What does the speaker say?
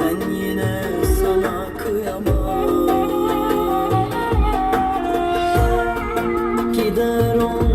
Ben yine sana kıyamam. Gider olmam